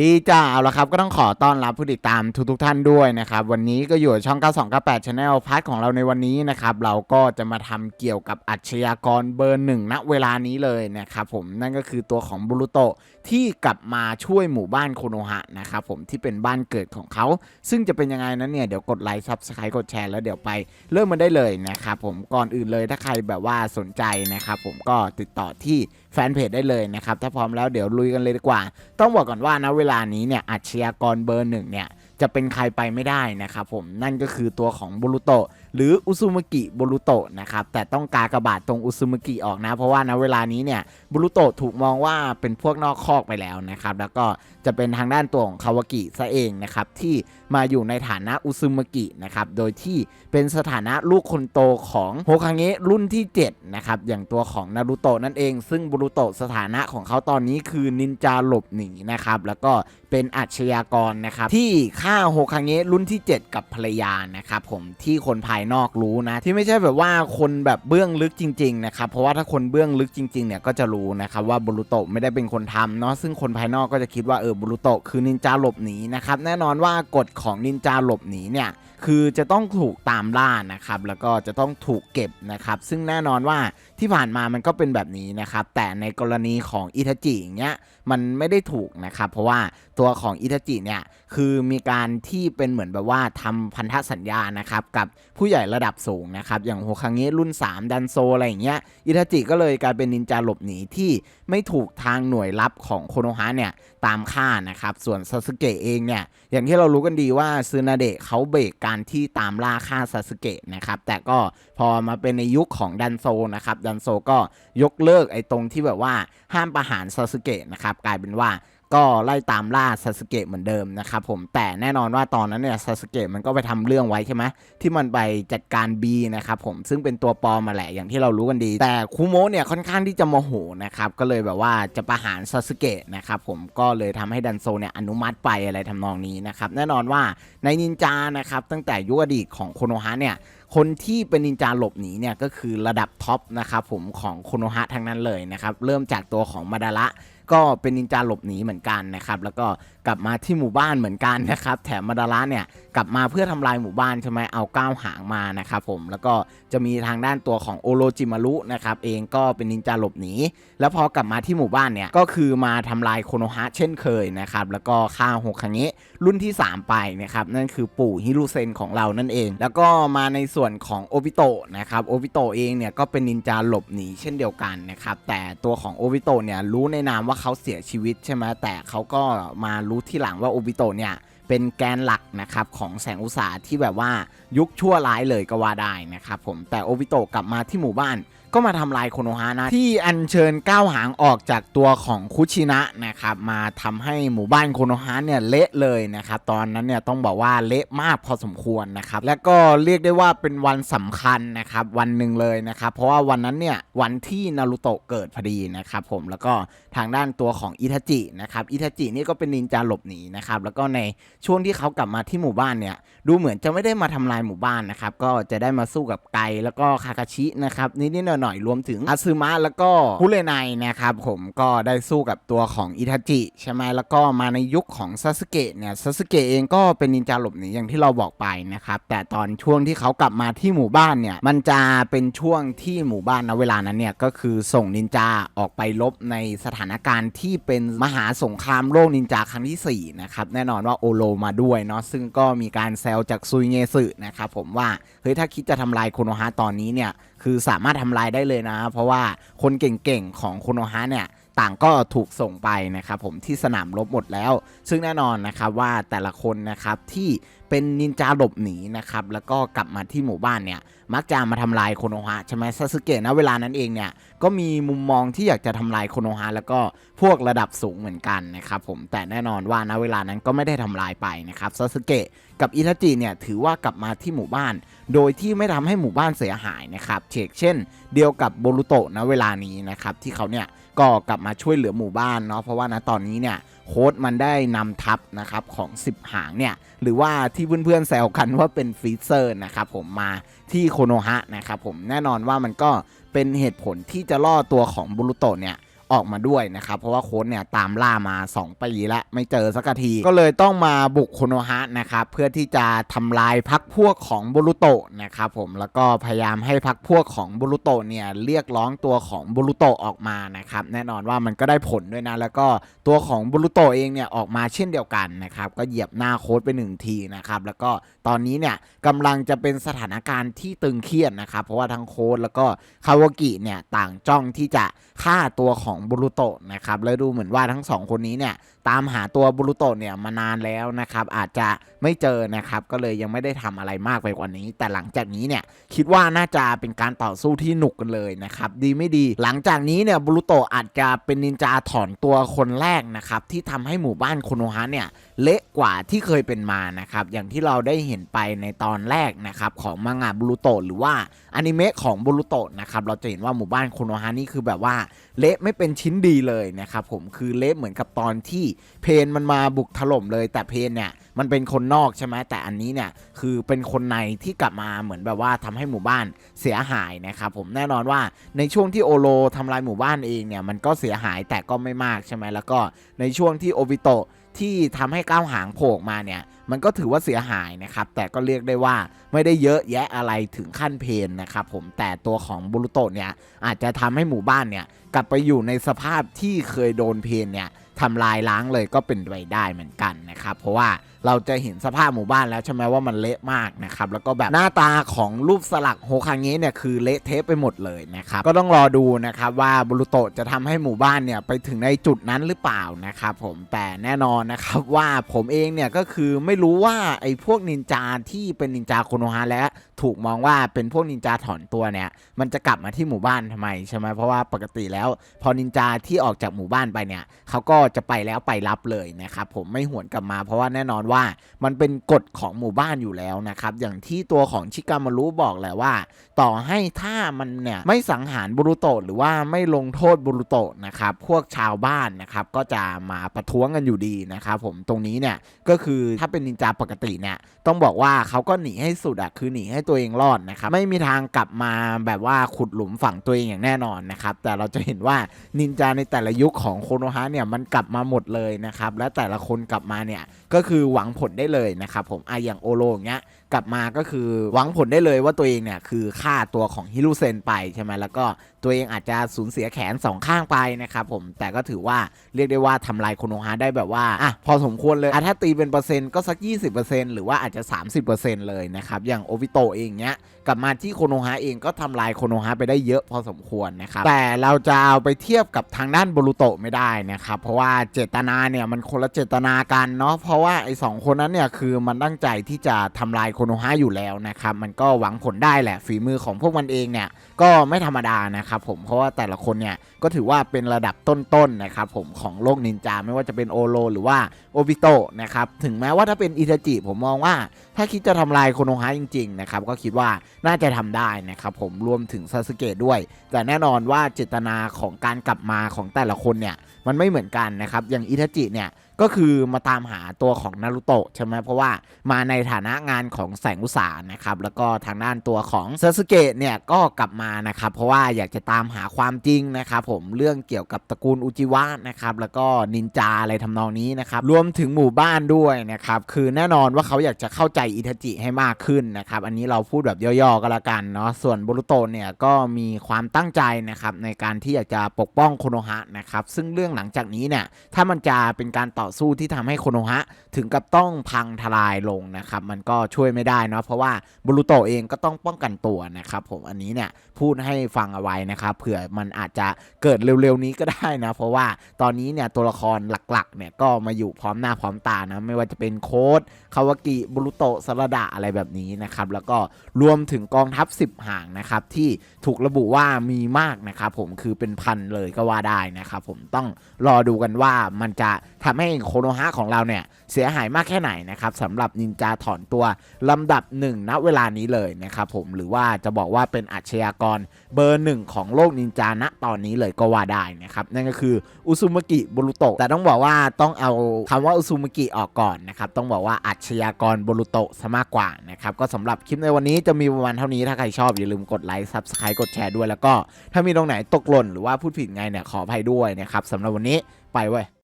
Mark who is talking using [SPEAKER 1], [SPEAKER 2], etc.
[SPEAKER 1] ดีจ้าเอาละครับก็ต้องขอต้อนรับผู้ติดตามทุกๆท่านด้วยนะครับ วันนี้ก็อยู่ช่อง 9298 Channel พาร์ทของเราในวันนี้นะครับ เราก็จะมาทำเกี่ยวกับอาชญากรเบอร์หนึ่งณเวลานี้เลยนะครับผมนั่นก็คือตัวของบุรุโตะที่กลับมาช่วยหมู่บ้านโคโนฮะนะครับผมที่เป็นบ้านเกิดของเขา ซึ่งจะเป็นยังไงนั้นเนี่ย เดี๋ยวกดไลค์ซับสไครต์กดแชร์แล้วเดี๋ยวไปเริ่มมันได้เลยนะครับผมก่อนอื่นเลยถ้าใครแบบว่าสนใจนะครับผมก็ติดต่อที่ แฟนเพจได้เลยนะครับ ถ้าพร้อมแล้วเดี๋ยวลุยกันเลยดีกว่า ต้องบอกก่อนว่านะเวลานี้เนี่ยอาชญากรเบอร์หนึ่งเนี่ยจะเป็นใครไปไม่ได้นะครับผมนั่นก็คือตัวของบุรุโตะ หรืออุซุมกิบุรุโตะนะครับแต่ต้องกากระบาดตรงอุซุมกิออกนะ เพราะว่าณเวลานี้เนี่ยบุรุโตะถูกมองว่าเป็นพวกนอกคอกไปแล้วนะครับแล้วก็จะเป็นทางด้านตัวของคาวากิซะเองนะครับที่มาอยู่ในฐานะอุซุมกินะครับโดยที่เป็นสถานะลูกคนโตของโฮคาเงะรุ่นที่7นะครับอย่างตัวของนารูโตะนั่นเอง ซึ่งบุรุโตะสถานะของเขาตอนนี้คือนินจาหลบหนีนะครับแล้วก็เป็นอาชญากรนะครับที่ฆ่าโฮคาเงะรุ่นที่ 7 กับภรรยานะครับผมที่คนภายนอกรู้นะ ที่ไม่ใช่แบบว่าคนแบบเบื้องลึกจริงๆนะครับเพราะว่าถ้าคนเบื้องลึกจริงๆเนี่ยก็จะรู้นะครับว่าบุรุโตไม่ได้เป็นคนทำเนาะซึ่งคนภายนอกก็จะคิดว่าเออบุรุโตคือนินจาหลบหนีนะครับแน่นอนว่ากฎของนินจาหลบหนีเนี่ยคือจะต้องถูกตามล่านะครับแล้วก็จะต้องถูกเก็บนะครับซึ่งแน่นอนว่าที่ผ่านมามันก็เป็นแบบนี้นะครับแต่ในกรณีของอิทาจิอย่างเงี้ยมันไม่ได้ถูกนะครับเพราะว่าตัวของอิทาจิเนี่ยคือมีการที่เป็นเหมือนแบบว่าทำพันธสัญญานะครับกับผู้ใหญ่ระดับสูงนะครับอย่างโฮคังเงะรุ่น 3 ดันโซอะไรอย่างเงี้ยอิทาจิก็เลยกลายเป็นนินจาหลบหนีที่ไม่ถูกทางหน่วยลับของโคโนฮะเนี่ยตามฆ่านะครับส่วนซาสึเกะเองเนี่ยอย่างที่เรารู้กันดีว่าซึนาเดะเขาเบรกการที่ตามล่าฆ่าซาสึเกะนะครับแต่ก็พอมาเป็นในยุคของดันโซนะครับดันโซก็ยกเลิกไอ้ตรงที่แบบว่าห้ามประหารซาสึเกะนะครับกลายเป็นว่า ก็ไล่ตามล่าซาสึเกะเหมือนเดิมนะครับผมแต่แน่นอนว่าตอนนั้นเนี่ยซาสึเกะมันก็ไปทำเรื่องไว้ใช่ไหมที่มันไปจัดการ B นะครับผมซึ่งเป็นตัวปลอมมาแหละอย่างที่เรารู้กันดี แต่คุโมะเนี่ยค่อนข้างที่จะโมโหนะครับก็เลยแบบว่าจะประหารซาสึเกะนะครับผมก็เลยทำให้ดันโซเนี่ยอนุมัติไปอะไรทำนองนี้นะครับแน่นอนว่าในนินจานะครับตั้งแต่ยุคอดีตของโคโนฮะเนี่ยคนที่เป็นนินจาหลบหนีเนี่ยก็คือระดับท็อปนะครับผมของโคโนฮะทั้งนั้นเลยนะครับเริ่มจากตัวของมาดาระ ก็เป็นนินจาหลบหนีเหมือนกันนะครับ แล้วก็กลับมาที่หมู่บ้านเหมือนกันนะครับ แถมมาดาระเนี่ยกลับมาเพื่อทำลายหมู่บ้านใช่ไหมเอาก้าวหางมานะครับผมแล้วก็จะมีทางด้านตัวของโอโรจิมารุนะครับเองก็เป็นนินจาหลบหนีแล้วพอกลับมาที่หมู่บ้านเนี่ยก็คือมาทำลายโคโนฮะเช่นเคยนะครับแล้วก็ฆ่าโฮคังเงะ รุ่นที่ 3 ไปนะครับนั่นคือปู่ฮิรุเซนของเรานั่นเอง แล้วก็มาในส่วนของโอบิโตะนะครับโอบิโตะเองเนี่ยก็เป็นนินจาหลบหนีเช่นเดียวกันนะครับแต่ตัวของโอบิโตะเนี่ยรู้ในนามว่าเขาเสียชีวิตใช่ไหมแต่เขาก็มารู้ที่หลังว่าโอบิโตะเนี่ยเป็นแกนหลักนะครับของแสงอุตสาหที่แบบว่ายุคชั่วร้ายเลยก็ว่าได้นะครับผมแต่โอบิโตะกลับมาที่หมู่บ้าน ก็มาทำลายโคโนฮะนะที่อัญเชิญก้าวหางออกจากตัวของคุชินะนะครับมาทำให้หมู่บ้านโคโนฮะเนี่ยเละเลยนะครับตอนนั้นเนี่ยต้องบอกว่าเละมากพอสมควรนะครับและก็เรียกได้ว่าเป็นวันสำคัญนะครับวันหนึ่งเลยนะครับเพราะว่าวันนั้นเนี่ยวันที่นารูโตะเกิดพอดีนะครับผมแล้วก็ทางด้านตัวของอิทาจินะครับอิทาจินี่ก็เป็นนินจาหลบหนีนะครับแล้วก็ในช่วงที่เขากลับมาที่หมู่บ้านเนี่ยดูเหมือนจะไม่ได้มาทำลายหมู่บ้านนะครับก็จะได้มาสู้กับไกแล้วก็คาคาชินะครับนิดๆหน่อยๆรวมถึงอาซึมะแล้วก็คุเรไนนะครับผมก็ได้สู้กับตัวของอิทาจิใช่ไหมแล้วก็มาในยุคของซาสึเกะเนี่ยซาสึเกะเองก็เป็นนินจาหลบหนีอย่างที่เราบอกไปนะครับแต่ตอนช่วงที่เขากลับมาที่หมู่บ้านเนี่ยมันจะเป็นช่วงที่หมู่บ้านณเวลานั้นเนี่ยก็คือส่งนินจาออกไปลบในสถานการณ์ที่เป็นมหาสงครามโลกนินจาครั้งที่สี่นะครับแน่นอนว่าโอโลมาด้วยเนาะซึ่งก็มีการแซวจากซุยเงสึนะครับผมว่าเฮ้ยถ้าคิดจะทำลายโคโนฮะตอนนี้เนี่ยคือสามารถทำลายได้เลยนะ เพราะว่าคนเก่งๆของโคโนฮะเนี่ยต่างก็ถูกส่งไปนะครับผมที่สนามรบหมดแล้ว ซึ่งแน่นอนนะครับว่าแต่ละคนนะครับที่ เป็นนินจาหลบหนีนะครับ แล้วก็กลับมาที่หมู่บ้านเนี่ย มักจะมาทำลายโคโนฮะใช่ไหมซาสึเกะนะเวลานั้นเองเนี่ย ก็มีมุมมองที่อยากจะทำลายโคโนฮะแล้วก็พวกระดับสูงเหมือนกันนะครับผม แต่แน่นอนว่าณเวลานั้นก็ไม่ได้ทำลายไปนะครับซาสึเกะกับอิทาจิเนี่ยถือว่ากลับมาที่หมู่บ้าน โดยที่ไม่ทำให้หมู่บ้านเสียหายนะครับเชกเช่น เดียวกับโบรุโตะณเวลานี้นะครับที่เขาเนี่ยก็กลับมาช่วยเหลือหมู่บ้านเนาะเพราะว่าณตอนนี้เนี่ยโค้ดมันได้นำทัพนะครับของ 10 หางเนี่ย หรือว่าที่เพื่อนๆแซวกันว่าเป็นฟรีเซอร์นะครับผมมาที่โคโนฮะนะครับผมแน่นอนว่ามันก็เป็นเหตุผลที่จะล่อตัวของบุรุโตเนี่ย ออกมาด้วยนะครับ เพราะว่าโค้ดเนี่ยตามล่ามา 2 ปีแล้วไม่เจอสักที ก็เลยต้องมาบุกโคโนฮะนะครับเพื่อที่จะทำลายพักพวกของบุรุโตะนะครับผมแล้วก็พยายามให้พักพวกของบุรุโตะเนี่ยเรียกร้องตัวของบุรุโตะออกมานะครับแน่นอนว่ามันก็ได้ผลด้วยนะแล้วก็ตัวของบุรุโตะเองเนี่ยออกมาเช่นเดียวกันนะครับก็เหยียบหน้าโค้ดไปหนึ่งทีนะครับแล้วก็ตอนนี้เนี่ยกำลังจะเป็นสถานการณ์ที่ตึงเครียดนะครับเพราะว่าทั้งโค้ดแล้วก็คาวากิเนี่ยต่างจ้องที่จะฆ่าตัวของบูรุโตะนะครับแล้วดูเหมือนว่าทั้งสองคนนี้เนี่ยตามหาตัวบุรุโตเนี่ยมานานแล้วนะครับ อาจจะไม่เจอนะครับ ก็เลยยังไม่ได้ทำอะไรมากไปกว่านี้ แต่หลังจากนี้เนี่ยคิดว่าน่าจะเป็นการต่อสู้ที่หนุกกันเลยนะครับ ดีไม่ดี หลังจากนี้เนี่ยบุรุโตอาจจะเป็นนินจาถอนตัวคนแรกนะครับ ที่ทำให้หมู่บ้านโคโนฮะเนี่ยเละกว่าที่เคยเป็นมานะครับ อย่างที่เราได้เห็นไปในตอนแรกนะครับของมังงะบุรุโตหรือว่าอนิเมะของบุรุโตนะครับเราจะเห็นว่าหมู่บ้านโคโนฮานี่คือแบบว่าเละไม่เป็นชิ้นดีเลยนะครับผมคือเละเหมือนกับตอนที่เพนมันมาบุกถล่มเลย แต่เพนเนี่ยมันเป็นคนนอกใช่ไหมแต่อันนี้เนี่ยคือเป็นคนในที่กลับมาเหมือนแบบว่าทำให้หมู่บ้านเสียหายนะครับผมแน่นอนว่าในช่วงที่โอโลทำลายหมู่บ้านเองเนี่ยมันก็เสียหายแต่ก็ไม่มากใช่ไหมแล้วก็ในช่วงที่โอบิโตะที่ทำให้ก้าวหางโผล่ออกมาเนี่ยมันก็ถือว่าเสียหายนะครับ แต่ก็เรียกได้ว่าไม่ได้เยอะแยะอะไรถึงขั้นเพนนะครับผมแต่ตัวของบุรุโตเนี่ยอาจจะทำให้หมู่บ้านเนี่ยกลับไปอยู่ในสภาพที่เคยโดนเพนเนี่ย ทำลายล้างเลยก็เป็นไปได้เหมือนกันนะครับ เพราะว่า เราจะเห็นสภาพหมู่บ้านแล้วใช่ไหมว่ามันเละมากนะครับแล้วก็แบบหน้าตาของรูปสลักโฮคางเงะเนี่ยคือเละเทะไปหมดเลยนะครับก็ต้องรอดูนะครับว่าบุรุโตะจะทำให้หมู่บ้านเนี่ยไปถึงในจุดนั้นหรือเปล่านะครับผมแต่แน่นอนนะครับว่าผมเองเนี่ยก็คือไม่รู้ว่าไอ้พวกนินจาที่เป็นนินจาโคโนฮะและถูกมองว่าเป็นพวกนินจาถอนตัวเนี่ยมันจะกลับมาที่หมู่บ้านทำไมใช่ไหมเพราะว่าปกติแล้ว พอนินจาที่ออกจากหมู่บ้านไปเนี่ยเขาก็จะไปแล้วไปรับเลยนะครับผมไม่หวนกลับมาเพราะว่าแน่นอนว่ามันเป็นกฎของหมู่บ้านอยู่แล้วนะครับอย่างที่ตัวของชิกามารุบอกแหละว่า ต่อให้ถ้ามันเนี่ยไม่สังหารบุรุโตหรือว่าไม่ลงโทษบุรุโตนะครับพวกชาวบ้านนะครับก็จะมาประท้วงกันอยู่ดีนะครับผมตรงนี้เนี่ยก็คือถ้าเป็นนินจาปกติเนี่ยต้องบอกว่าเขาก็หนีให้สุดอะคือหนีให้ตัวเองรอดนะครับไม่มีทางกลับมาแบบว่าขุดหลุมฝังตัวเองอย่างแน่นอนนะครับแต่เราจะเห็นว่านินจาในแต่ละยุคของโคโนฮะเนี่ยมันกลับมาหมดเลยนะครับและแต่ละคนกลับมาเนี่ยก็คือหวังังผลได้เลยนะครับผมไออย่างโอโลอย่างเงี้ยกลับมาก็คือหวังผลได้เลยว่าตัวเองเนี่ยคือฆ่าตัวของฮิรุเซนไปใช่ไหมแล้วก็ตัวเองอาจจะสูญเสียแขนสองข้างไปนะครับผมแต่ก็ถือว่าเรียกได้ว่าทำลายโคโนฮะได้แบบว่าอะพอสมควรเลยอะถ้าตีเป็นเปอร์เซ็นต์ก็สัก 20%หรือว่าอาจจะ 30%เลยนะครับอย่างโอบิโตเองเนี้ยกลับมาที่โคโนฮะเองก็ทำลายโคโนฮะไปได้เยอะพอสมควรนะครับแต่เราจะเอาไปเทียบกับทางด้านบรูโตไม่ได้นะครับเพราะว่าเจตนาเนี่ยมันคนละเจตนากันเนาะเพราะว่าไอ้สองคนนั้นเนี่ยคือมันตั้งใจที่จะทำลายโคโนฮะอยู่แล้วนะครับมันก็หวังผลได้แหละฝีมือของพวกมันเองเนี่ยก็ไม่ธรรมดานะครับผมเพราะว่าแต่ละคนเนี่ยก็ถือว่าเป็นระดับต้นๆนะครับผมของโลกนินจาไม่ว่าจะเป็นโอโลหรือว่าโอบิโตะนะครับถึงแม้ว่าถ้าเป็นอิตาจิผมมองว่า ถ้าคิดจะทำลายโคโนฮะจริงๆนะครับก็คิดว่าน่าจะทำได้นะครับผมรวมถึงซาสึเกะด้วย แต่แน่นอนว่าเจตนาของการกลับมาของแต่ละคนเนี่ยมันไม่เหมือนกันนะครับอย่างอิทาจิเนี่ย ก็คือมาตามหาตัวของนารุโตะใช่ไหมเพราะว่ามาในฐานะงานของแสงอุตสาหนะครับแล้วก็ทางด้านตัวของซาสึเกะเนี่ยก็กลับมานะครับเพราะว่าอยากจะตามหาความจริงนะครับผมเรื่องเกี่ยวกับตระกูลอุจิวะนะครับแล้วก็นินจาอะไรทำนองนี้นะครับรวมถึงหมู่บ้านด้วยนะครับคือแน่นอนว่าเขาอยากจะเข้าใจอิทาจิให้มากขึ้นนะครับอันนี้เราพูดแบบย่อๆก็แล้วกันเนาะส่วนบรุโตะเนี่ยก็มีความตั้งใจนะครับในการที่อยากจะปกป้องโคโนฮะนะครับซึ่งเรื่องหลังจากนี้เนี่ยถ้ามันจะเป็นการต่อสู้ที่ทำให้โคโนฮะถึงกับต้องพังทลายลงนะครับ มันก็ช่วยไม่ได้เนาะเพราะว่าบุรุโตเองก็ต้องป้องกันตัวนะครับผมอันนี้เนี่ยพูดให้ฟังเอาไว้นะครับเผื่อมันอาจจะเกิดเร็วๆนี้ก็ได้นะเพราะว่าตอนนี้เนี่ยตัวละครหลักๆเนี่ยก็มาอยู่พร้อมหน้าพร้อมตานะไม่ว่าจะเป็นโค้ดคาวากิบุรุโตสรดะอะไรแบบนี้นะครับแล้วก็รวมถึงกองทัพ 10 ห่างนะครับที่ถูกระบุว่ามีมากนะครับผมคือเป็นพันเลยก็ว่าได้นะครับผมต้องรอดูกันว่ามันจะทำให้โคโนฮะของเราเนี่ยเสียหายมากแค่ไหนนะครับสำหรับนินจาถอนตัวลำดับหนึ่งณเวลานี้เลยนะครับผมหรือว่าจะบอกว่าเป็นอาชญากรเบอร์หนึ่งของโลกนินจาณตอนนี้เลยก็ว่าได้นะครับนั่นก็คืออุซุมกิบุรุโตะแต่ต้องบอกว่าต้องเอาคำว่าอุซุมกิออกก่อนนะครับต้องบอกว่าอาชญากรบุรุโตะซะมากกว่านะครับก็สำหรับคลิปในวันนี้จะมีประมาณเท่านี้ถ้าใครชอบอย่าลืมกดไลค์ซับสไครต์กดแชร์ด้วยแล้วก็ถ้ามีตรงไหนตกหล่นหรือว่าพูดผิดไงเนี่ยขออภัยด้วยนะครับสำหรับวันนี้ไปเว้ย